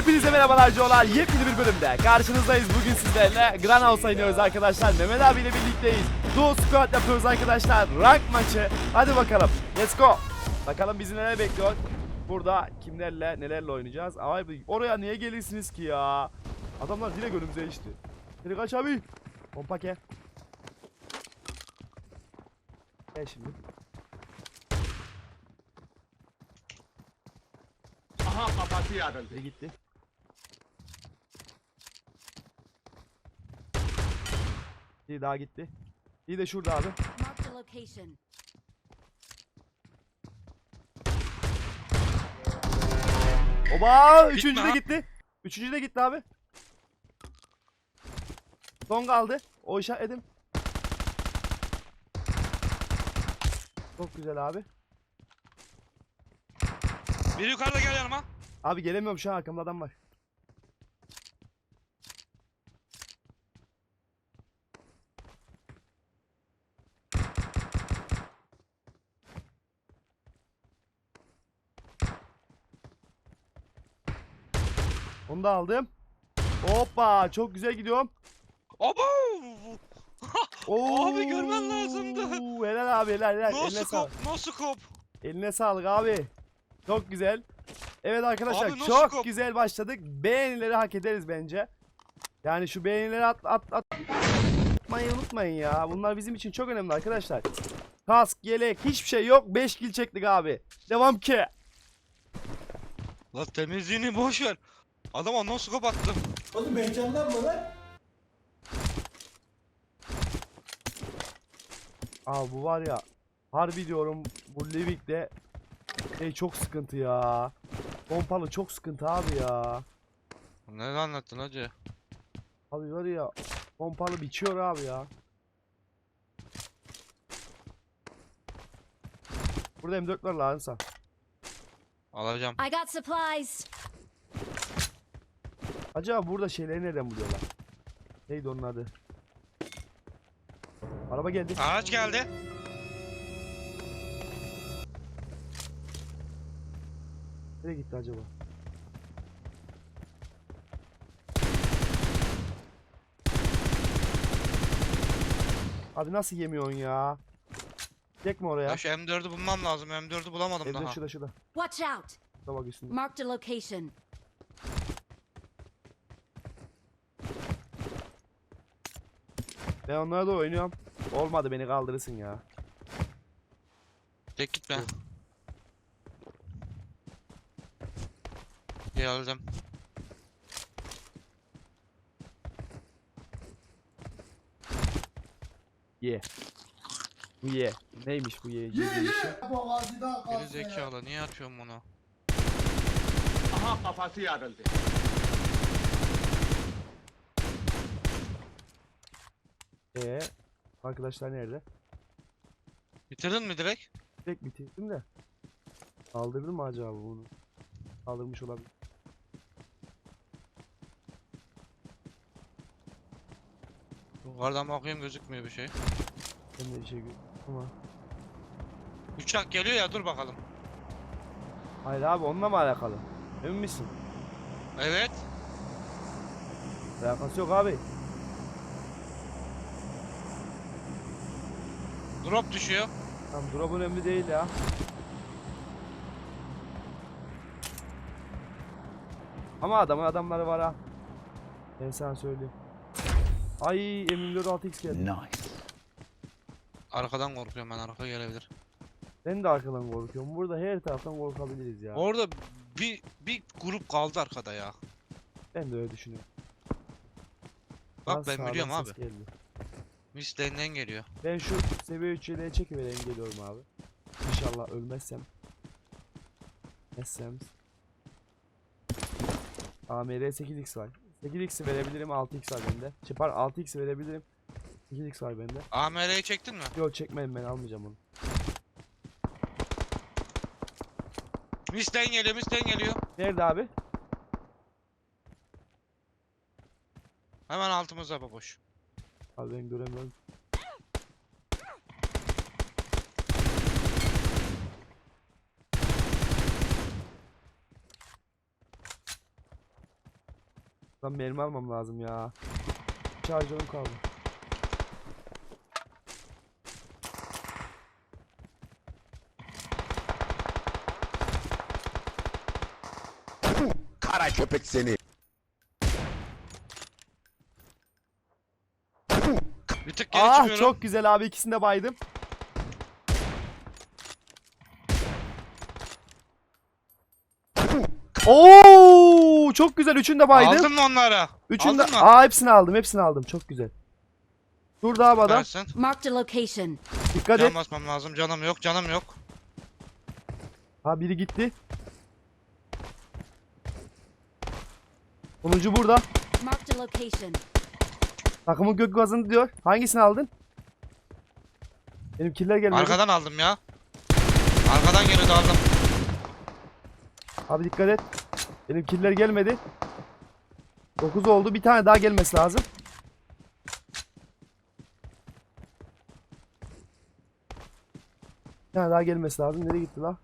Hepinize merhabalar Jolar. Yepyeni bir bölümde karşınızdayız. Bugün sizlerle Gran House oynuyoruz arkadaşlar. Mehmet abiyle birlikteyiz. Duo Squad yapıyoruz arkadaşlar. Rank maçı. Hadi bakalım. Let's go. Bakalım bizi neler bekliyor. Burada kimlerle nelerle oynayacağız. Abi oraya niye gelirsiniz ki ya? Adamlar direkt önümüze geçti. Hadi kaç abi. Pompake. Gel şimdi. Aha kafası yarıldı. Biri gitti. Biri daha gitti. Biri de şurada abi. Oba! Üçüncü de gitti. Üçüncü de gitti abi. Son kaldı. O işaretledim. Çok güzel abi. Biri yukarıda gel yanıma. Abi gelemiyorum şu an arkamda adam var. Onu da aldım. Hoppa çok güzel gidiyorum. Abo! Oo, Abi görmen lazımdı. Helal abi helal helal. No Eline sağlık. scope, no scope. Eline sağlık abi. Çok güzel. Evet arkadaşlar Abi, no çok scope. güzel başladık. Beğenileri hak ederiz bence. Yani şu beğenileri at at at. Atmayı unutmayın ya. Bunlar bizim için çok önemli arkadaşlar. Kask, yelek, hiçbir şey yok. 5 kill çektik abi. Devam ki. La temizliğini boş ver. Adama no scope attım. Oğlum heyecanlanma lan. Abi bu var ya. Harbi diyorum bu Livik'te şey çok sıkıntı ya. Pompalı çok sıkıntı abi ya. Ne anlattın hacı? Abi var ya pompalı biçiyor abi ya. Burada M4 var lan sen. Alacağım. I got supplies. Acaba burada şeyleri nereden buluyorlar? Neydi onun adı? Araba geldi. Araç geldi. Nereye gitti acaba? Abi nasıl yemiyorsun ya? Çekme oraya. Ya şu M4'ü bulmam lazım. M4'ü bulamadım Evde daha. şurada şurada. Watch out. Şurada bak üstünde. Marked a location. Ben onlara da oynuyorum. Olmadı beni kaldırırsın ya. Tek gitme. Geldim. Ye. Bu ye. Neymiş bu ye? Ye Ye Geri zekalı niye atıyorsun bunu? Aha kafası yarıldı. Ee, arkadaşlar nerede? Bitirdin mi direkt? Tek bitirdim de. Kaldırdım mı acaba bunu? Kaldırmış olabilir. Yukarıdan bakıyorum gözükmüyor bir şey. Ben de bir şey gör- ama. Uçak geliyor ya dur bakalım. Hayır abi onunla mı alakalı? Emin misin? Evet. Alakası yok abi. Drop düşüyor. Tamam drop önemli değil ya. Ama adamın adamları var ha. Ben sana söyleyeyim. Ay M24 6x geldi. Arkadan korkuyorum ben arka gelebilir. Ben de arkadan korkuyorum. Burada her taraftan korkabiliriz ya. Orada bir bir grup kaldı arkada ya. Ben de öyle düşünüyorum. Bak Az ben biliyorum abi. geldi. Mislerinden geliyor. Ben şu seviye 3 yeleğe çekivereyim geliyorum abi. İnşallah ölmezsem. Ölmezsem. AMR 8x var. 8x verebilirim 6x var bende. Şey pardon 6x verebilirim. 8x var bende. AMR'yi çektin mi? Yok çekmeyin ben almayacağım onu. Misten geliyor, misten geliyor. Nerede abi? Hemen altımızda baboş. Abi ben göremiyorum. Ben mermi almam lazım ya. Şarjörüm kaldı. Kara köpek seni. Tık geri Ah çıkıyorum. çok güzel abi ikisini de baydım. Oo çok güzel üçünü de baydım. Aldın mı onları? Üçünü de Aldın mı? Aa hepsini aldım hepsini aldım çok güzel. Şurada abi adam. Versin. Marked a location. Dikkat et. Can basmam lazım. Canım yok, canım yok. Ha biri gitti. Sonuncu burada. Marked a location. Takımın gök gazını diyor. Hangisini aldın? Benim killer gelmedi. Arkadan aldım ya. Arkadan geliyordu aldım. Abi dikkat et. Benim killer gelmedi. 9 oldu. Bir tane daha gelmesi lazım. Bir tane daha gelmesi lazım. Nereye gitti la?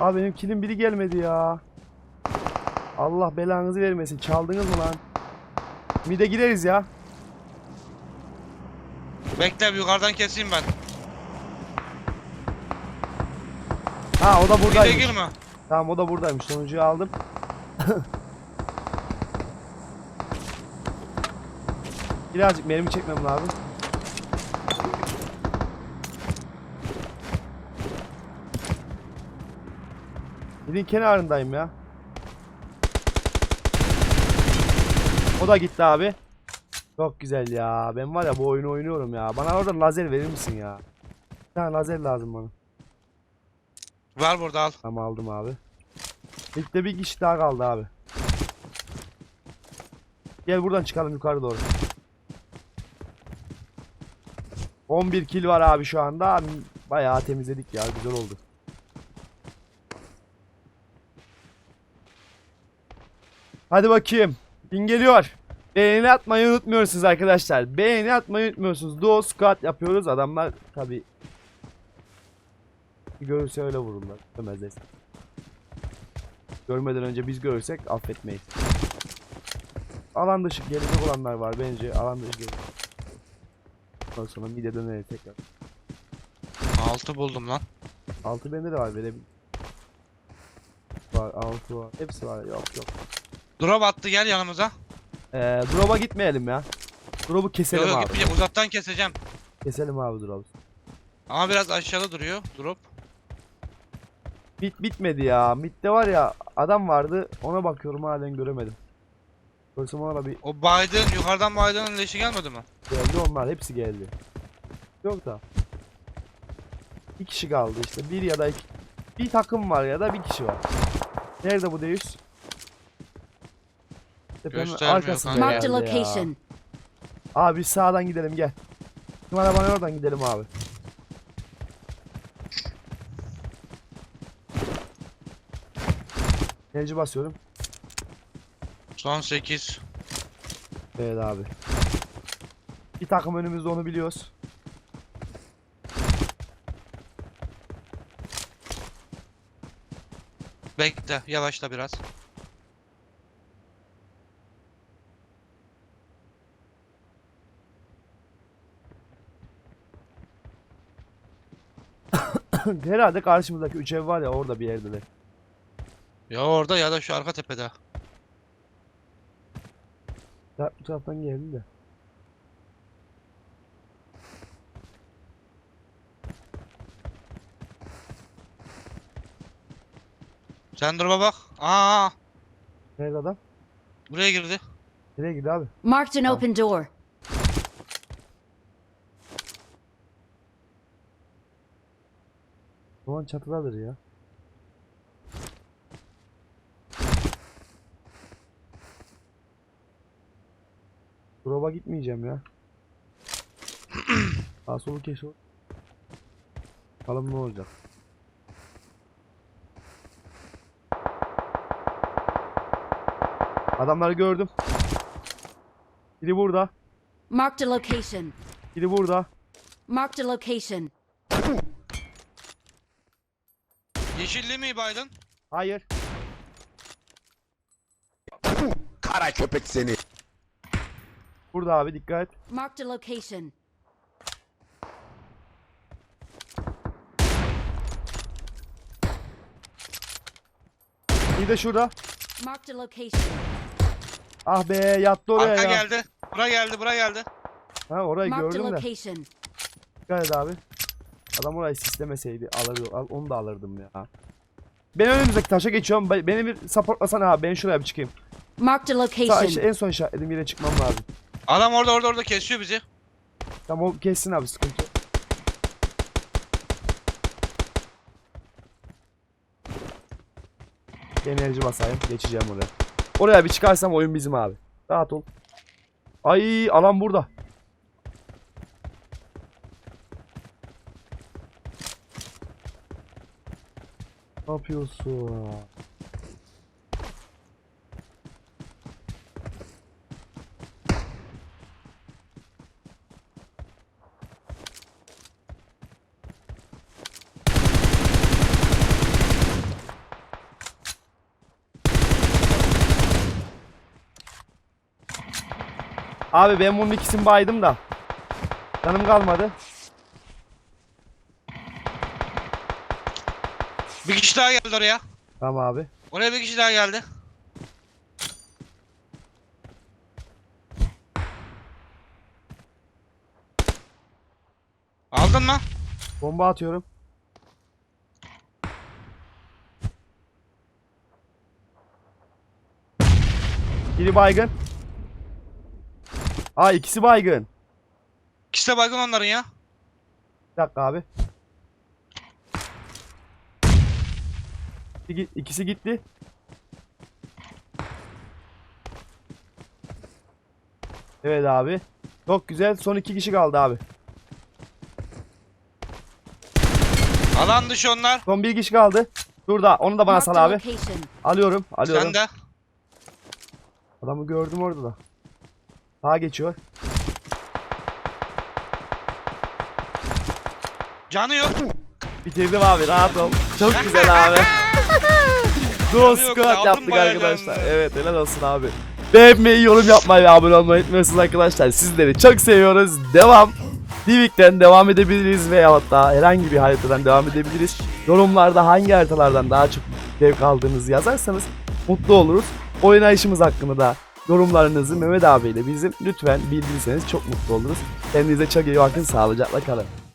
Abi benim kilim biri gelmedi ya. Allah belanızı vermesin. Çaldınız mı lan? Mide gireriz ya. Bekle bir yukarıdan keseyim ben. Ha o da Bir de buradaymış. girme. Tamam o da buradaymış. Sonuncuyu aldım. Birazcık mermi çekmem lazım. Gidin kenarındayım ya. O da gitti abi. Çok güzel ya. Ben var ya bu oyunu oynuyorum ya. Bana orada lazer verir misin ya? Bir tane lazer lazım bana. Var burada al. Tamam aldım abi. İlk bir kişi daha kaldı abi. Gel buradan çıkalım yukarı doğru. 11 kill var abi şu anda. Bayağı temizledik ya güzel oldu. Hadi bakayım. Bin geliyor. Beğeni atmayı unutmuyorsunuz arkadaşlar. Beğeni atmayı unutmuyorsunuz. Duo squad yapıyoruz. Adamlar tabi görürse öyle vururlar. Demezler. Görmeden önce biz görürsek affetmeyiz. Alan dışı gelecek olanlar var bence alan dışı gelecek. Ondan sonra mide döneri tekrar. 6 buldum lan. Altı bende de var verebilir. Var altı var. Hepsi var yok yok. Drop attı gel yanımıza. Ee, drop'a gitmeyelim ya. Drop'u Yok keselim yok abi. gitmeyeceğim uzaktan keseceğim. Keselim abi drop'u. Ama biraz aşağıda duruyor drop. Bit bitmedi ya. Mid'de var ya adam vardı. Ona bakıyorum halen göremedim. Görsem ona bir O Biden yukarıdan Biden'ın leşi gelmedi mi? geldi onlar hepsi geldi. Yok da. Bir kişi kaldı işte. Bir ya da iki. Bir takım var ya da bir kişi var. Nerede bu Deus? Tepenin Göstermiyor arkasında kanka. Marked a herhalde ya. location. Abi sağdan gidelim gel. Bizim arabanın oradan gidelim abi. Enerji basıyorum. Son 8. Evet abi. Bir takım önümüzde onu biliyoruz. Bekle yavaşla biraz. Herhalde karşımızdaki üç ev var ya orada bir yerdeler. Ya orada ya da şu arka tepede. Ya, bu taraftan geldi de. Sen durma bak. Aa Nerede adam? buraya girdi. Nereye gidiyor abi? Marked an open door. Zaman çatıdadır ya. Drop'a gitmeyeceğim ya. Sağ solu keşf. Bakalım ne olacak. Adamları gördüm. Biri burada. Marked a location. Biri burada. Marked a location. Yeşilli mi Biden? Hayır. Kara köpek seni. Burada abi dikkat. Marked a location. Bir de şurada. Marked a location. Ah be yattı oraya Arka ya. geldi. Bura geldi, bura geldi. Ha orayı Marked gördüm de. location. Dikkat et abi. Adam orayı sislemeseydi alır, al- onu da alırdım ya. Ben önümüzdeki taşa geçiyorum. Be- Beni bir supportlasana abi. Ben şuraya bir çıkayım. A Sağ, location. en son işaretledim yere çıkmam lazım. Adam orada orada orada kesiyor bizi. Tamam o kessin abi sıkıntı. Enerji basayım. Geçeceğim oraya. Oraya bir çıkarsam oyun bizim abi. Rahat ol. Ay alan burada. Ne yapıyorsun? Abi ben bunun ikisini baydım da. Canım kalmadı. Bir kişi daha geldi oraya. Tamam abi. Oraya bir kişi daha geldi. Aldın mı? Bomba atıyorum. Biri baygın. Aa ikisi baygın. İkisi de baygın onların ya. Bir dakika abi. İki- İkisi gitti. Evet abi. Çok güzel. Son iki kişi kaldı abi. Alan dışı onlar. Son bir kişi kaldı. Şurada. Onu da bana sal abi. Alıyorum. Alıyorum. Sen de. Adamı gördüm orada da. Sağa geçiyor. Canı yok. Bitirdim abi rahat ol. Çok güzel abi. Duo Yok, squat aldım yaptık bayağı arkadaşlar. canını. Evet helal olsun abi. Beğenmeyi, yorum yapmayı ve abone olmayı unutmuyorsunuz arkadaşlar. Sizleri çok seviyoruz. Devam. Divik'ten devam edebiliriz veya hatta herhangi bir haritadan devam edebiliriz. Yorumlarda hangi haritalardan daha çok zevk aldığınızı yazarsanız mutlu oluruz. Oynayışımız hakkında da yorumlarınızı Mehmet abiyle bizim lütfen bildirirseniz çok mutlu oluruz. Kendinize çok iyi bakın. Sağlıcakla kalın.